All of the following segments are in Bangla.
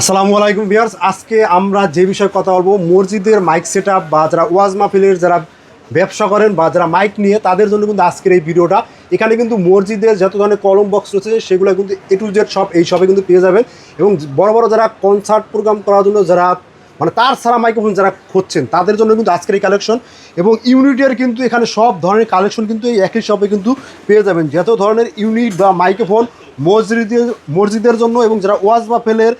আসসালামু আলাইকুম ভিউয়ার্স। আজকে আমরা যে বিষয়ে কথা বলব, মসজিদের মাইক সেট বা যারা ওয়াজ মাহফিলের যারা ব্যবসা করেন বা যারা মাইক নিয়ে, তাদের জন্য কিন্তু আজকের এই ভিডিওটা। এখানে কিন্তু মসজিদের যত ধরনের কলম বক্স রয়েছে, সেগুলো কিন্তু এ টু জেড সব এই সবে কিন্তু পেয়ে যাবেন। এবং বড় বড় যারা কনসার্ট প্রোগ্রাম করার জন্য যারা মানে তার ছাড়া মাইক্রোফোন যারা খুঁজছেন, তাদের জন্য কিন্তু আজকের এই কালেকশন এবং ইউনিটের কিন্তু এখানে সব ধরনের কালেকশন কিন্তু এই একই শপে কিন্তু পেয়ে যাবেন। যত ধরনের ইউনিট বা মাইক্রোফোন মসজিদের মসজিদের জন্য এবং যারা ওয়াজ বা ফেলের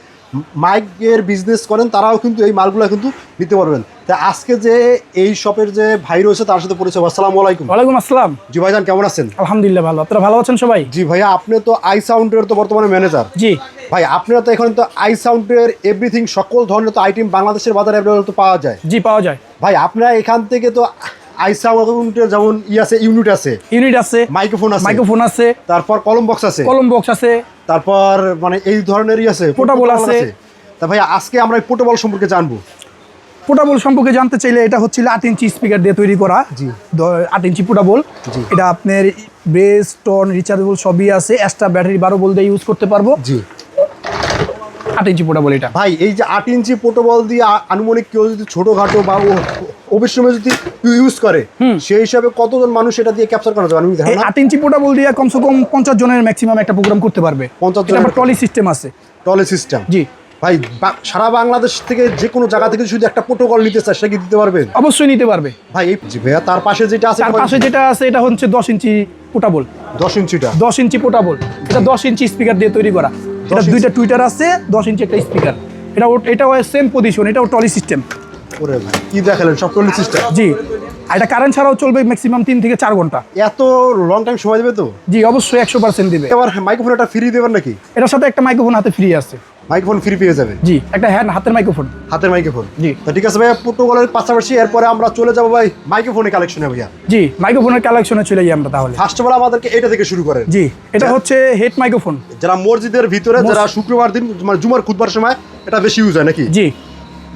মাইকের বিজনেস করেন তারাও কিন্তু এই মালগুলো কিন্তু নিতে পারবেন। তা আজকে যে এই শপের যে ভাই রয়েছে তার সাথে পরিচয় আসসালামু আলাইকুম। ওয়ালাইকুম আসসালাম। জি ভাইজান কেমন আছেন? আলহামদুলিল্লাহ ভালো। আপনারা ভালো আছেন সবাই? জি ভাইয়া আপনি তো আই সাউন্ডের তো বর্তমানে ম্যানেজার জি। ভাই আপনারা তো এখন তো আই সাউন্ডের এভরিথিং সকল ধরনের তো আইটেম বাংলাদেশের বাজারে তো পাওয়া যায়। জি পাওয়া যায়। ভাই আপনারা এখান থেকে তো আই সাউন্ডের যেমন ই আছে ইউনিট আছে। ইউনিট আছে মাইক্রোফোন আছে। মাইক্রোফোন আছে। তারপর কলম বক্স আছে। কলম বক্স আছে। তারপর মানে এই ধরনেরই আছে Portable আছে। তা ভাই আজকে আমরা পোর্টেবল সম্পর্কে জানব। পোর্টাবল সম্পর্কে জানতে চাইলে এটা হচ্ছিল আট ইঞ্চি স্পিকার দিয়ে তৈরি করা। জি। আট ইঞ্চি পোর্টাবল এটা আপনার বেস টন রিচার্জেবল সবই আছে। এক্সট্রা ব্যাটারি বারো বল দিয়ে ইউজ করতে পারব। জি। আট ইঞ্চি পোর্টাবল এটা। ভাই এই যে আট ইঞ্চি পোর্টেবল দিয়ে আনুমানিক কেউ যদি ছোটোখাটো বা অবিশ্রমে যদি ইউজ করে সেই হিসাবে কতজন মানুষ এটা দিয়ে ক্যাপচার করা যাবে? আমি আট ইঞ্চি পোর্টাবল দিয়ে কমসে কম পঞ্চাশ জনের ম্যাক্সিমাম একটা প্রোগ্রাম করতে পারবে। 50 এটা জনের- টলি সিস্টেম আছে। টলে সিস্টেম জি। ভাই সারা বাংলাদেশ থেকে যে কোনো জায়গা থেকে শুধু একটা প্রোটোকল নিতে চায় সেটা কি দিতে পারবেন অবশ্যই নিতে পারবে। ভাই এই ভাইয়া তার পাশে যেটা আছে তার পাশে যেটা আছে এটা হচ্ছে দশ ইঞ্চি পোর্টাবল দশ ইঞ্চিটা? দশ ইঞ্চি পোর্টাবল এটা দশ ইঞ্চি স্পিকার দিয়ে তৈরি করা। এটা দুইটা টুইটার আছে দশ ইঞ্চি একটা স্পিকার এটা এটাও সেম পজিশন এটাও টলি সিস্টেম ওরে ভাই কি দেখালেন? সব টলি সিস্টেম? জি এটা কারেন্ট ছাড়াও চলবে ম্যাক্সিমাম তিন থেকে চার ঘণ্টা। এত লং টাইম সময় দেবে তো? জি অবশ্যই একশো পার্সেন্ট দিবে। এবার মাইক্রোফোন একটা ফ্রি দেবেন নাকি? এটার সাথে একটা মাইক্রোফোন হাতে ফ্রি আছে। মাইক্রোফোন ফ্রি পেয়ে যাবে? জি একটা হ্যান্ড হাতের মাইক্রোফোন হাতের মাইক্রোফোন জি। তো ঠিক আছে ভাইয়া প্রোটোকলের পাশাপাশি এরপরে আমরা চলে যাব ভাই মাইক্রোফোনের কালেকশনে ভাইয়া। জি মাইক্রোফোনের কালেকশনে চলে যাই আমরা তাহলে। ফার্স্ট অফ অল আমাদেরকে এটা থেকে শুরু করেন। জি এটা হচ্ছে হেড মাইক্রোফোন যারা মসজিদের ভিতরে যারা শুক্রবার দিন মানে জুমার খুদবার সময় এটা বেশি ইউজ হয় নাকি? জি।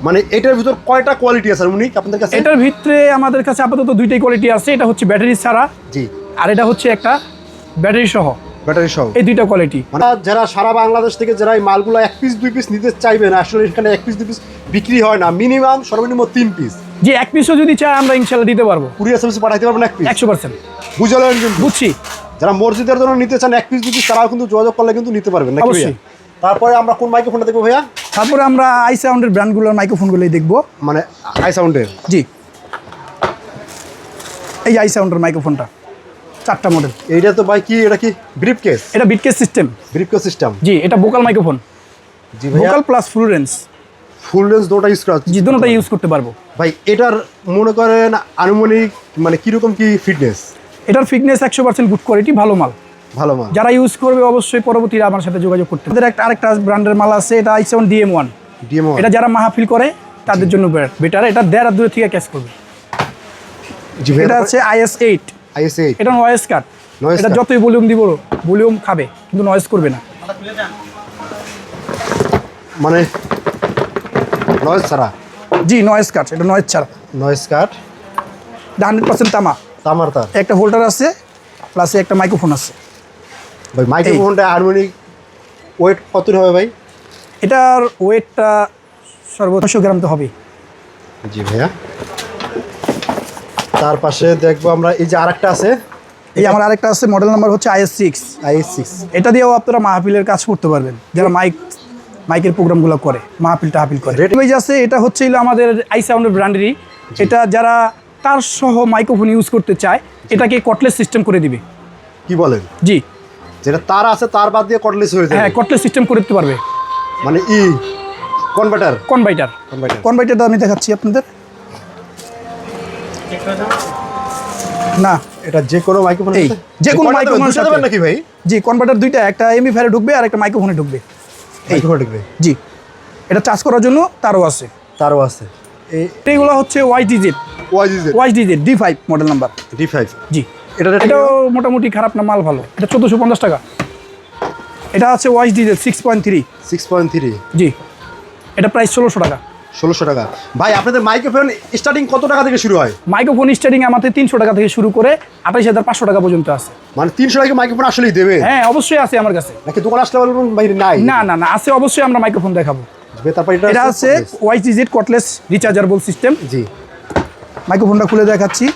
মানে এটার ভিতর কয়টা কোয়ালিটি আছে উনি আপনাদের কাছে? এটার ভিতরে আমাদের কাছে আপাতত দুইটাই কোয়ালিটি আছে এটা হচ্ছে ব্যাটারি ছাড়া জি। আর এটা হচ্ছে একটা ব্যাটারি সহ। ব্যাটারি সহ। এই দুইটা কোয়ালিটি মানে যারা সারা বাংলাদেশ থেকে যারা এই মালগুলো এক পিস দুই পিস নিতে চাইবেন আসলে এখানে এক পিস দুই পিস বিক্রি হয় না। মিনিমাম সর্বনিম্ন তিন পিস যে এক পিসও যদি চায় আমরা ইনশাল্লাহ দিতে পারব। কুরিয়ার সার্ভিস পাঠাইতে পারবেন এক পিস একশো পার্সেন্ট বুঝলেন বুঝছি। যারা মসজিদের জন্য নিতে চান এক পিস দুই পিস তারাও কিন্তু যোগাযোগ করলে কিন্তু নিতে পারবেন অবশ্যই। তারপরে আমরা কোন মাইক্রোফোনটা দেখব ভাইয়া? তারপরে আমরা আই সাউন্ডের ব্র্যান্ডগুলোর মাইক্রোফোনগুলোই দেখব। মানে আই সাউন্ডের জি। এই আই সাউন্ডের মাইক্রোফোনটা চারটা মডেল এইটা তো ভাই কি এটা কি ব্রিফ কেস এটা বিটকেস সিস্টেম ব্রিফ কেস সিস্টেম জি এটা ভোকাল মাইক্রোফোন জি ভাইয়া। Vocal plus full range full range দুটো ইউজ করা জি দুটোটা ইউজ করতে পারব। ভাই এটার মনে করেন আনুমানিক মানে কীরকম কি ফিটনেস এটার ফিটনেস একশো পার্সেন্ট গুড কোয়ালিটি ভালো মাল। ভালো মান যারা ইউজ করবে অবশ্যই পরবর্তীতে আমার সাথে যোগাযোগ করতে। আমাদের একটা আরেকটা ব্র্যান্ডের মাল আছে এটা I seven DM one DMO এটা যারা মাহফিল করে তাদের জন্য বেটার এটা দেড় আর দূরে থেকে ক্যাচ করবে। এটা আছে আইএস এইট আইএস এইট এটা নয়েস কাট এটা যতই ভলিউম দিব ভলিউম খাবে কিন্তু নয়েজ করবে না। মানে নয়েজ ছাড়া? জি নয়েজ কাট এটা নয়েজ ছাড়া। নয়েজ কাট হান্ড্রেড পার্সেন্ট তামা। তামার তার একটা হোল্ডার আছে প্লাসে একটা মাইক্রোফোন আছে। ভাই মাইক্রোফোনটা আনুমানিক ওয়েট কত হবে ভাই? এটার ওয়েটটা সর্বোচ্চ গ্রাম তো হবেই। জি ভাইয়া। তার পাশে দেখব আমরা এই যে আরেকটা আছে। এই আমার আরেকটা আছে মডেল নাম্বার হচ্ছে I S six I S six এটা দিয়েও আপনারা মাহফিলের কাজ করতে পারবেন। যারা মাইক মাইকের প্রোগ্রামগুলো করে মাহফিল টাহফিল করে। Rate- রেট আছে এটা হচ্ছে আমাদের আই সাউন্ডের ব্র্যান্ডেরই এটা যারা তার সহ মাইক্রোফোন ইউজ করতে চায় এটাকে কটলেস সিস্টেম করে দিবে। কি বলেন? জি। যেটা তার আছে তার বাদ দিয়ে কটলেস হয়ে যায় হ্যাঁ কটলেস সিস্টেম করে দিতে পারবে। মানে ই কনভার্টার কনভার্টার কনভাইটারটা আমি দেখাচ্ছি আপনাদের। না এটা যে কোনো মাইক্রোফোন এই, যে কোনো microphone-এর সাথে। নাকি ভাই? জি কনভার্টার দুইটা একটা এমবি ফায়ারে ঢুকবে আর একটা মাইক্রোফোনে ঢুকবে। মাইক্রোফোন ঢুকবে? জি। এটা চার্জ করার জন্য তারও আছে। তারও আছে। এইগুলো হচ্ছে Y DZ Y is Y DZ D five model number D five জি। এটা এটাও মোটামুটি খারাপ না মাল ভালো। এটা চোদ্দোশো পঞ্চাশ টাকা। এটা আছে wise diesel six point three six point three জি। এটা প্রাইস ষোলোশো টাকা। ষোলোশো টাকা। ভাই আপনাদের মাইক্রোফোন স্টার্টিং কত টাকা থেকে শুরু হয়? মাইক্রোফোন স্টারিং আমাদের তিনশো টাকা থেকে শুরু করে আঠাইশ হাজার পাঁচশো টাকা পর্যন্ত আছে। মানে তিনশো টাকা মাইক্রোফোন আসলেই দেবে? হ্যাঁ অবশ্যই আছে আমার কাছে। নাকি দোকান আসলে ভাই নাই? না না না আছে অবশ্যই আমরা মাইক্রোফোন দেখাবো। তারপর এটা এটা আছে wireless digit cordless rechargeable system জি। মাইক্রোফোনটা খুলে দেখাচ্ছি।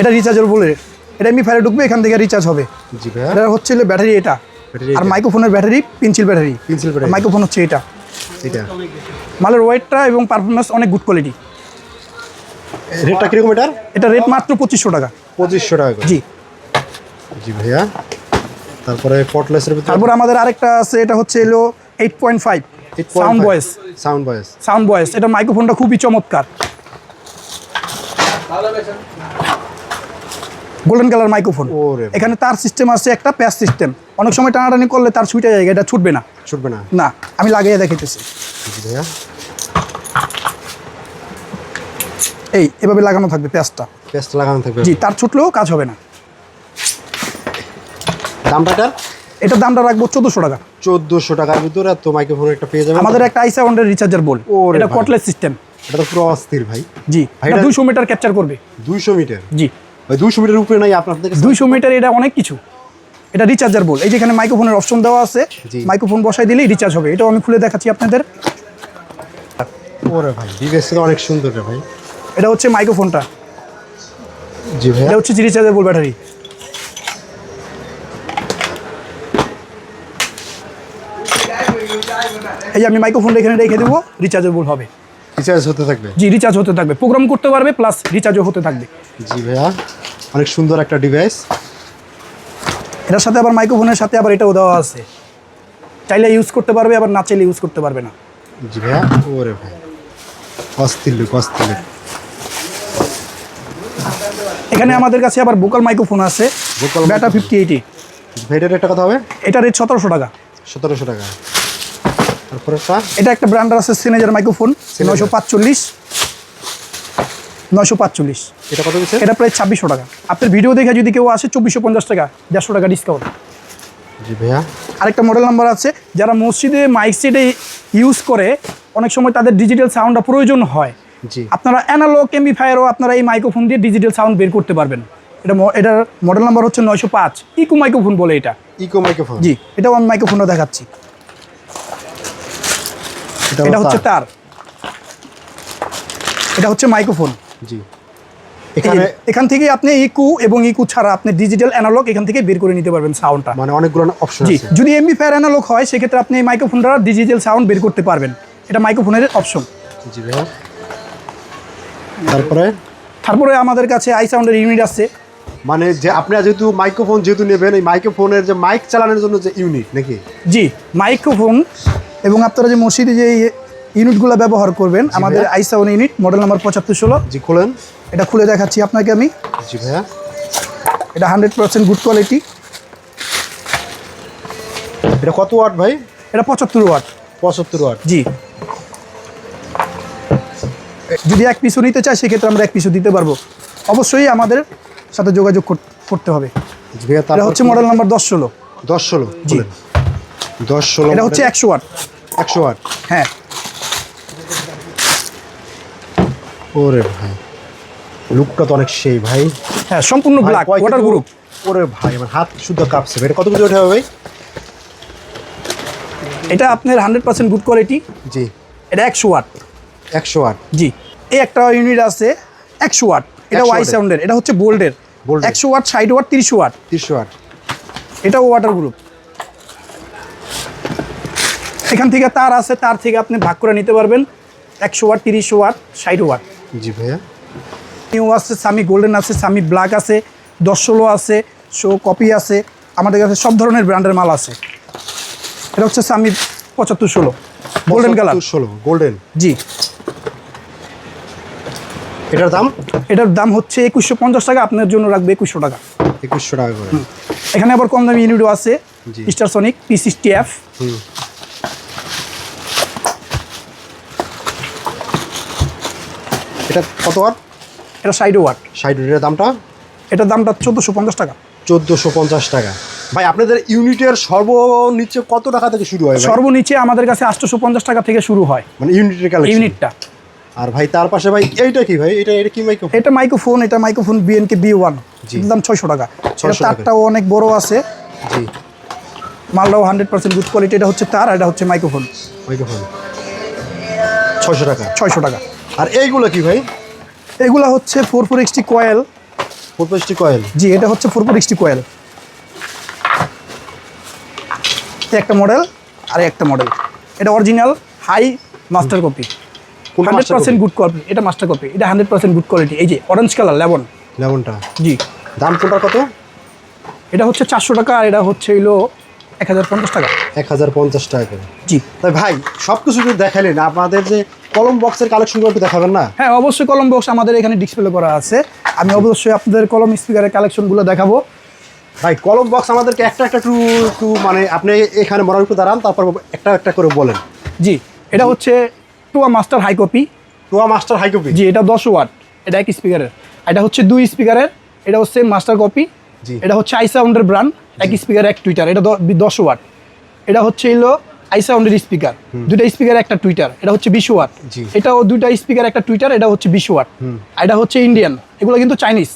এটা রিচার্জের বলে এটা এমনি ফায়ারে ঢুকবে এখান থেকে রিচার্জ হবে। জি ভাইয়া। এটা হচ্ছে ব্যাটারি এটা। আর মাইক্রোফোনের battery pencil battery battery। Microphone হচ্ছে এটা। এটা। মালের ওয়েটটা এবং পারফরমেন্স অনেক গুড কোয়ালিটি রেটটা কীরকম এটার? এটা রেট মাত্র পঁচিশশো টাকা। পঁচিশশো টাকা জি। জি ভাইয়া। তারপরে কটলেসের ভিতরে? তারপর আমাদের আরেকটা আছে এটা হচ্ছে এলো eight point five sound voice sound voice sound voice এটা মাইক্রোফোনটা খুবই চমৎকার। গোল্ডেন কালার মাইক্রোফোন এখানে তার সিস্টেম আছে একটা প্যাস সিস্টেম অনেক সময় টানাটানি করলে তার ছুটে যায় এটা ছুটবে না। ছুটবে না। না আমি লাগিয়ে দেখাইতেছি এই এভাবে লাগানো থাকবে প্যাসটা পেস্ট লাগানো থাকবে। জি তার ছুটলেও কাজ হবে না। দামটা এটার? এটার দামটা রাখব চোদ্দোশো টাকা। চোদ্দোশো টাকার ভিতরে তো মাইক্রোফোন একটা পেয়ে যাবে। আমাদের একটা আই সাউন্ডের রিচার্জার বল এটা ভাই। কটলেস সিস্টেম এটা তো পুরো অস্থির ভাই। জি ভাই, এটা এটা- দুইশো মিটার ক্যাপচার করবে। দুইশো মিটার জি। দুইশো মিটার উপরে নাই আপনার দুইশো মিটার এটা অনেক কিছু। এটা রিচার্জার বল এই যেখানে মাইক্রোফোনের অপশন দেওয়া আছে মাইক্রোফোন বসাই দিলেই রিচার্জ হবে। এটাও আমি খুলে দেখাচ্ছি আপনাদের। ওরে ভাই অনেক সুন্দর রে ভাই। এটা হচ্ছে মাইক্রোফোনটা জি ভাইয়া এটা হচ্ছে রিচার্জেবল ব্যাটারি এই আমি মাইক্রোফোনটা এখানে রেখে দেবো রিচার্জেবল হবে। রিচার্জ হতে থাকবে? জি রিচার্জ হতে থাকবে। প্রোগ্রাম করতে পারবে প্লাস রিচার্জও হতে থাকবে। জি ভাইয়া। অনেক সুন্দর একটা ডিভাইস এটার সাথে আবার মাইক্রোফোনের সাথে আবার এটাও দেওয়া আছে। চাইলে ইউজ করতে পারবে আবার না চাইলে ইউজ করতে পারবে না। জি ভাইয়া ওরে ভাই। অস্থির লোক অস্থির লোক এখানে আমাদের কাছে আবার বোকাল মাইক্রোফোন আছে Vocal ব্যাটা ফিফটি এইটি ভাইটার একটা কথা হবে? এটা রেট সতেরোশো টাকা। সতেরোশো টাকা। তারপরে এটা একটা ব্র্যান্ডার আছে সিনেজার মাইক্রোফোন নয়শো পাঁচচল্লিশ। নয়শো পাঁচচল্লিশ। এটা কত দিচ্ছে? এটা প্রায় ছাব্বিশশো টাকা। আপনার ভিডিও দেখে যদি কেউ আসে চব্বিশশো পঞ্চাশ টাকা দেড়শো টাকা ডিসকাউন্ট জি ভাইয়া। আরেকটা মডেল নাম্বার আছে যারা মসজিদে মাইক সেটে ইউজ করে অনেক সময় তাদের ডিজিটাল সাউন্ডটা প্রয়োজন হয়। জি। আপনারা অ্যানালগ এমবিফায়ারও আপনারা এই মাইক্রোফোন দিয়ে ডিজিটাল সাউন্ড বের করতে পারবেন। এটা ম- এটার মডেল নাম্বার হচ্ছে নয়শো পাঁচ। ইকো মাইক্রোফোন বলে এটা। ইকো মাইক্রোফোন জি এটা আমি মাইক্রোফোনটা দেখাচ্ছি। এটা হচ্ছে। তার। এটা হচ্ছে মাইক্রোফোন জি। এখানে এখান থেকে আপনি ইকু এবং ইকু ছাড়া আপনি ডিজিটাল অ্যানালগ এখান থেকে বের করে নিতে পারবেন সাউন্ডটা মানে অনেকগুলো অপশন জি যদি এমবি ফায়ার অ্যানালগ হয় সেক্ষেত্রে আপনি এই মাইক্রোফোনটা ডিজিটাল সাউন্ড বের করতে পারবেন। এটা মাইক্রোফোনের অপশন জি ভাইয়া। তারপরে? তারপরে আমাদের কাছে আই সাউন্ডের ইউনিট আছে। মানে যে আপনারা যেহেতু মাইক্রোফোন যেহেতু নেবেন এই মাইক্রোফোনের যে মাইক চালানোর জন্য যে ইউনিট নাকি? জি মাইক্রোফোন এবং আপনারা যে মসজিদে যে ইউনিটগুলো ব্যবহার করবেন। আমাদের I sound unit model number পঁচাত্তর ষোলো। জি খোলেন। এটা খুলে দেখাচ্ছি আপনাকে আমি। জি ভাইয়া। এটা হান্ড্রেড পার্সেন্ট গুড কোয়ালিটি এটা কত ওয়াট ভাই? এটা পঁচাত্তর ওয়াট। পঁচাত্তর ওয়াট। জি। যদি এক পিসও নিতে চাই সেক্ষেত্রে আমরা এক পিসও দিতে পারব। অবশ্যই আমাদের সাথে যোগাযোগ করতে হবে। এটা হচ্ছে মডেল নাম্বার দশ ষোলো। দশ ষোলো জি। দশ ষোলো এটা হচ্ছে একশো ওয়াট। একশো ওয়াট। হ্যাঁ। ওরে ভাই। লুকটা তো অনেক সেই ভাই। হ্যাঁ সম্পূর্ণ ব্ল্যাক ওয়াটার গ্রুপ ওরে ভাই আমার হাত শুদ্ধ কাঁপছে এটা কত কিছু ওঠে হবে ভাই? এটা আপনার হান্ড্রেড পার্সেন্ট গুড কোয়ালিটি জি। এটা একশো ওয়াট একশো ওয়াট জি। এই একটা ইউনিট আছে একশো ওয়াট এটা ওয়াই সাউন্ডের এটা হচ্ছে বোল্ডের একশো ওয়াট ষাট ওয়াট তিরিশ ওয়াট তিরিশশো ওয়াট এটাও ওয়াটার গ্রুপ এখান থেকে তার আছে তার থেকে আপনি ভাগ করে নিতে পারবেন। একশো ওয়াট তিরিশ ওয়াট ষাট ওয়াট জি ভাইয়া। নিউ আছে সামি গোল্ডেন আছে সামি ব্ল্যাক আছে দশ ষোলো আছে শো কপি আছে আমাদের কাছে সব ধরনের ব্র্যান্ডের মাল আছে। এটা হচ্ছে সামি পঁচাত্তর ষোলো। গোল্ডেন কালার ষোলো গোল্ডেন জি। এটার দাম? এটার দাম হচ্ছে একুশশো পঞ্চাশ টাকা আপনার জন্য রাখবে একুশশো টাকা। একুশশো টাকা করে। এখানে আবার কম দামি ইউনিটও আছে জি। স্টারসনিক পি সিক্সটি এফ এটা কত ওয়াট? এটা সাইড ওয়াট। ষাট এটার দামটা? এটার দামটা চোদ্দোশো পঞ্চাশ টাকা। চোদ্দোশো পঞ্চাশ টাকা। ভাই আপনাদের ইউনিটের সর্বনিচে কত টাকা থেকে শুরু হয় ভাই? সর্বনিচে আমাদের কাছে আটশোশো পঞ্চাশ টাকা থেকে শুরু হয়। মানে ইউনিটের কালেকশন ইউনিটটা। আর ভাই তার পাশে ভাই এইটা কি ভাই? এটা এটা কি মাইক্রোফোন এটা মাইক্রোফোন এটা মাইক্রোফোন বিএনকে বি ওয়ান। দাম ছয়শো টাকা। 600 এটা টাকা। তারটাও অনেক বড় আছে। জি। মালটাও হান্ড্রেড পার্সেন্ট গুড কোয়ালিটি এটা হচ্ছে তার আর এটা হচ্ছে মাইক্রোফোন মাইক্রোফোন ছয়শো টাকা। ছয়শো টাকা। আর এইগুলো কি ভাই? এগুলো হচ্ছে four four XT coil. Four four XT coil? জি এটা হচ্ছে ফোর ফোর এক্সটি কয়েল একটা মডেল আর একটা মডেল এটা original high master copy hundred percent good quality এটা মাস্টার কপি এটা হান্ড্রেড পার্সেন্ট গুড কোয়ালিটি এই যে অরেঞ্জ কালার লেবন লেমনটা জি। দাম কোনটার কত? এটা হচ্ছে চারশো টাকা আর এটা হচ্ছে হইল এক হাজার পঞ্চাশ টাকা। এক হাজার পঞ্চাশ টাকা করে। জি। তাই ভাই সব কিছু যদি দেখালেন আপনাদের যে কলম বক্সের কালেকশনগুলো একটু দেখাবেন না? হ্যাঁ অবশ্যই কলম বক্স আমাদের এখানে ডিসপ্লে করা আছে। আমি অবশ্যই আপনাদের কলম স্পিকারের কালেকশনগুলো দেখাবো। ভাই কলম বক্স আমাদেরকে একটা একটা টু টু মানে আপনি এখানে মনে একটু দাঁড়ান তারপর একটা একটা করে বলেন। জি এটা হচ্ছে টুয়া মাস্টার হাই কপি টুয়া মাস্টার হাই কপি জি এটা দশ ওয়াট এটা এক স্পিকারের এটা হচ্ছে দুই স্পিকারের এটা হচ্ছে মাস্টার কপি জি। এটা হচ্ছে আই সাউন্ডের ব্র্যান্ড এক স্পিকার এক টুইটার এটা দশ ওয়াট এটা হচ্ছে হলো আই সাউন্ডের স্পিকার। দুইটা স্পিকার একটা টুইটার। এটা হচ্ছে বিশ ওয়াট। এটাও দুইটা স্পিকার একটা টুইটার এটা হচ্ছে বিশ ওয়াট। এটা হচ্ছে ইন্ডিয়ান। এগুলো কিন্তু চাইনিজ।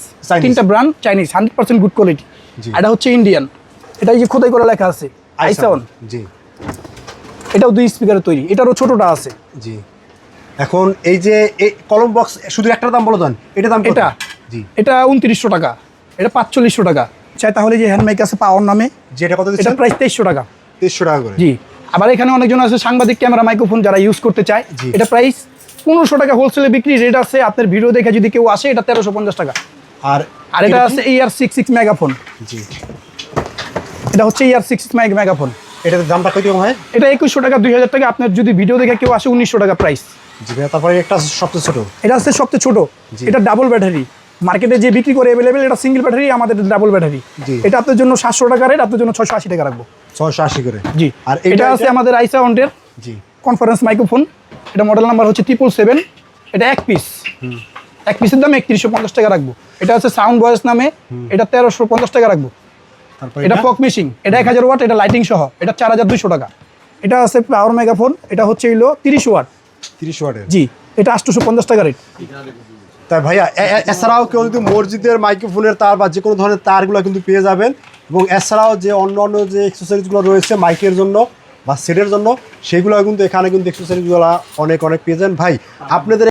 তিনটা brand Chinese hundred percent good quality. এটা হচ্ছে ইন্ডিয়ান। এটা এই যে খোদাই করে লেখা আছে আই সাউন্ড। জি। এটাও দুই স্পিকারের তৈরি। এটারও ছোটটা আছে। জি। এখন এই যে এই কলম বক্স শুধু একটার দাম বলো দেন এটা দাম এটা। জি। এটা উনত্রিশশো টাকা। এটা পাঁচচল্লিশশো টাকা। চাই তাহলে যে হ্যান্ডমাইক আছে পাওয়ার নামে যেটা কত এটা প্রাইস তেইশশো টাকা। তেইশশো টাকা করে। জি। আবার এখানে অনেকজন আছে সাংবাদিক ক্যামেরা মাইক্রোফোন যারা ইউজ করতে চায়। এটা প্রাইস পনেরোশো টাকা হোলসেলে বিক্রি রেট আছে। আপনার ভিডিও দেখে যদি কেউ আসে এটা তেরোশো পঞ্চাশ টাকা। আর আর এটা আছে ইয়ার সিক্স সিক্স মেগাফোন জি। এটা হচ্ছে ইয়ার সিক্স সিক্স মেগাফোন এটার দামটা কত রকম হয় এটা একুশশো টাকা দুই হাজার টাকা। আপনার যদি ভিডিও দেখে কেউ আসে উনিশশো টাকা প্রাইস জি ভাইয়া, তারপরে একটা সবচেয়ে ছোট। এটা হচ্ছে সবচেয়ে ছোট। এটা ডাবল ব্যাটারি মার্কেটে যে বিক্রি করে অ্যাভেলেবেল এটা সিঙ্গেল ব্যাটারি আমাদের ডাবল ব্যাটারি এটা আপনার জন্য সাতশো টাকা রেট আপনার জন্য ছয়শো আশি টাকা রাখব। ছয়শো আশি করে। জি। আর এটা আছে আমাদের আইসা ওয়ান্টের জি। কনফারেন্স মাইক্রোফোন এটা মডেল নাম্বার হচ্ছে ট্রিপল সেভেন এটা এক পিস এক পিসের দাম একত্রিশশো পঞ্চাশ টাকা রাখব। এটা আছে সাউন্ড ভয়েস নামে। এটা তেরোশো পঞ্চাশ টাকা রাখব। এটা পক মিশিং এটা এক হাজার ওয়াট এটা লাইটিং সহ। এটা চার হাজার দুশো টাকা। এটা আছে পাওয়ার মেগাফোন এটা হচ্ছে হইল তিরিশ ওয়াট। তিরিশ ওয়াটের? জি। এটা আটশোশো পঞ্চাশ টাকা রেট তাই ভাইয়া এছাড়াও কেউ যদি মসজিদের মাইক্রোফোনের তার বা যে কোনো ধরনের তারগুলো কিন্তু পেয়ে যাবেন এবং এছাড়াও যে অন্য অন্য যে এক্সেসরিজগুলো রয়েছে মাইকের জন্য বা সেটের জন্য সেগুলো কিন্তু এখানে কিন্তু এক্সেসরিজগুলো অনেক অনেক পেয়ে যান ভাই, আপনাদের